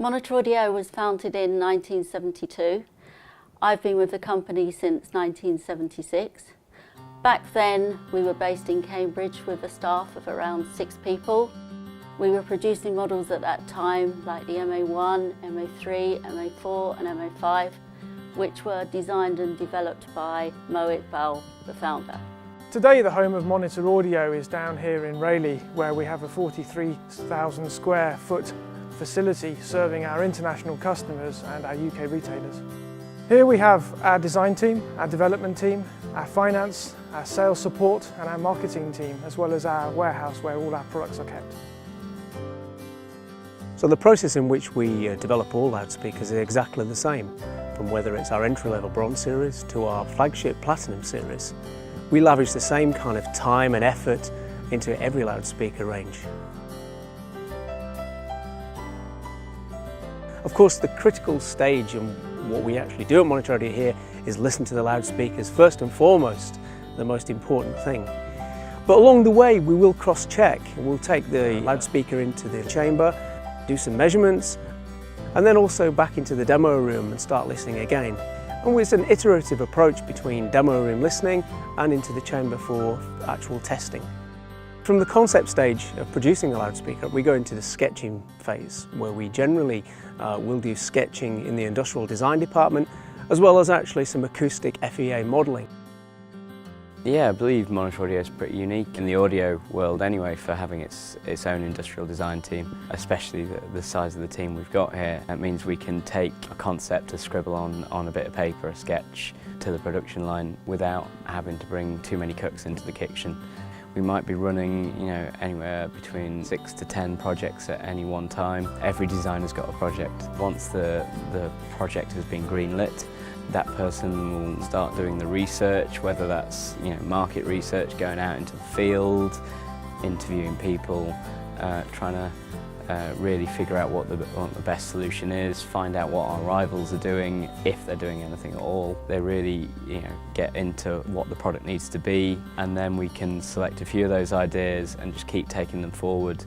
Monitor Audio was founded in 1972. I've been with the company since 1976. Back then, we were based in Cambridge with a staff of around six people. We were producing models at that time like the MA1, MA3, MA4 and MA5, which were designed and developed by Mo Bell, the founder. Today the home of Monitor Audio is down here in Rayleigh where we have a 43,000 square foot facility serving our international customers and our UK retailers. Here we have our design team, our development team, our finance, our sales support and our marketing team as well as our warehouse where all our products are kept. So the process in which we uh, develop all loudspeakers is exactly the same, from whether it's our entry-level bronze series to our flagship platinum series. We lavish the same kind of time and effort into every loudspeaker range. Of course, the critical stage and what we actually do at Monitor Audio here is listen to the loudspeakers first and foremost, the most important thing. But along the way, we will cross-check. We'll take the loudspeaker into the chamber, do some measurements, and then also back into the demo room and start listening again. And it's an iterative approach between demo room listening and into the chamber for actual testing. From the concept stage of producing a loudspeaker, we go into the sketching phase, where we generally uh, will do sketching in the industrial design department, as well as actually some acoustic FEA modelling. Yeah, I believe Monitor Audio is pretty unique in the audio world anyway for having its, its own industrial design team, especially the, the size of the team we've got here. That means we can take a concept to scribble on, on a bit of paper, a sketch, to the production line without having to bring too many cooks into the kitchen. We might be running, you know, anywhere between six to ten projects at any one time. Every designer's got a project. Once the, the project has been greenlit, that person will start doing the research, whether that's you know market research, going out into the field, interviewing people, uh, trying to uh, really figure out what the, what the best solution is, find out what our rivals are doing, if they're doing anything at all. They really you know, get into what the product needs to be and then we can select a few of those ideas and just keep taking them forward.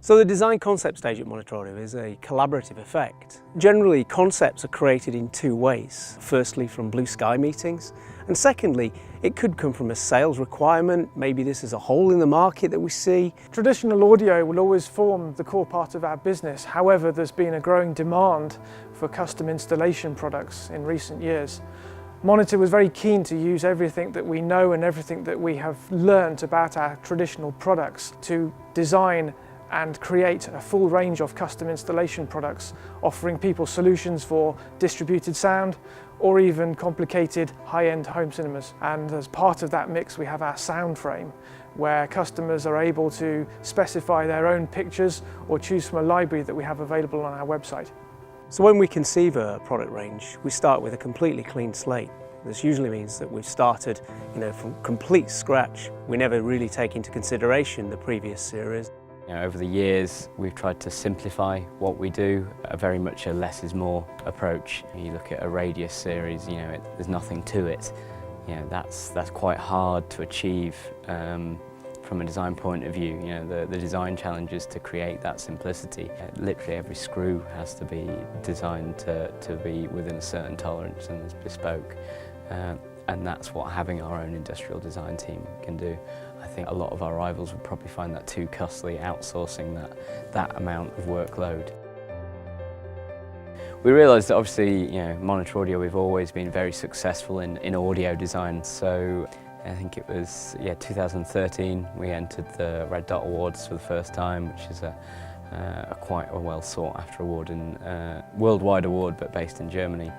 So the design concept stage at Monitor Audio is a collaborative effect. Generally, concepts are created in two ways. Firstly, from blue sky meetings, and secondly, it could come from a sales requirement. Maybe this is a hole in the market that we see. Traditional audio will always form the core part of our business. However, there's been a growing demand for custom installation products in recent years. Monitor was very keen to use everything that we know and everything that we have learned about our traditional products to design and create a full range of custom installation products offering people solutions for distributed sound or even complicated high-end home cinemas. And as part of that mix we have our sound frame where customers are able to specify their own pictures or choose from a library that we have available on our website. So when we conceive a product range, we start with a completely clean slate. This usually means that we've started you know, from complete scratch. We never really take into consideration the previous series. You know, over the years, we've tried to simplify what we do, a very much a less is more approach. You look at a radius series, you know, it, there's nothing to it. You know, that's, that's quite hard to achieve um, from a design point of view. You know, the, the design challenge is to create that simplicity. Uh, literally every screw has to be designed to, to be within a certain tolerance and is bespoke. Uh, and that's what having our own industrial design team can do. I think a lot of our rivals would probably find that too costly, outsourcing that, that amount of workload. We realised that obviously, you know, Monitor Audio, we've always been very successful in, in audio design. So I think it was, yeah, 2013, we entered the Red Dot Awards for the first time, which is a, uh, a quite a well sought after award and uh, worldwide award, but based in Germany.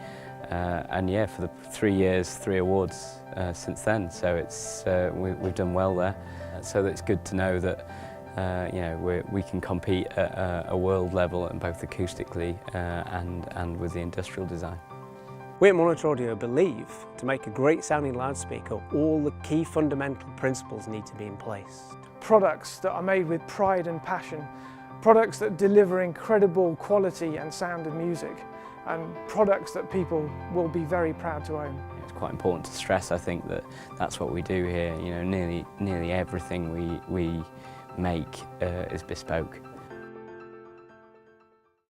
Uh, and yeah, for the three years, three awards uh, since then. So it's uh, we, have done well there. So it's good to know that uh, you know we can compete at a, a, world level and both acoustically uh, and and with the industrial design. We at Monitor Audio believe to make a great sounding loudspeaker, all the key fundamental principles need to be in place. Products that are made with pride and passion, products that deliver incredible quality and sound of music and products that people will be very proud to own. It's quite important to stress, I think, that that's what we do here. You know, nearly, nearly everything we, we, make uh, is bespoke.